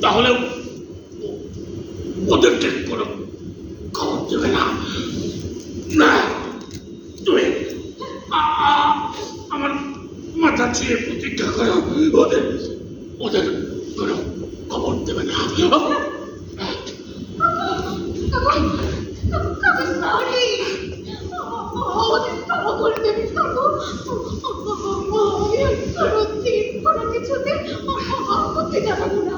তাহলে ও- ওদেরকে কোনো খবর দেবে না। না, তুমি আমার মাথা ছুঁয়ে প্রতিজ্ঞা করো। ওদের ওদের কোনো খবর দেবে না। ওদের কিছুতে করতে জানাব না।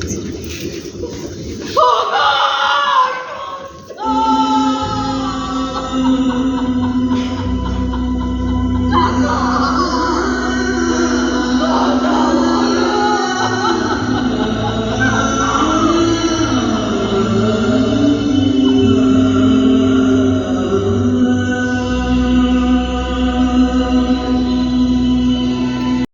কেন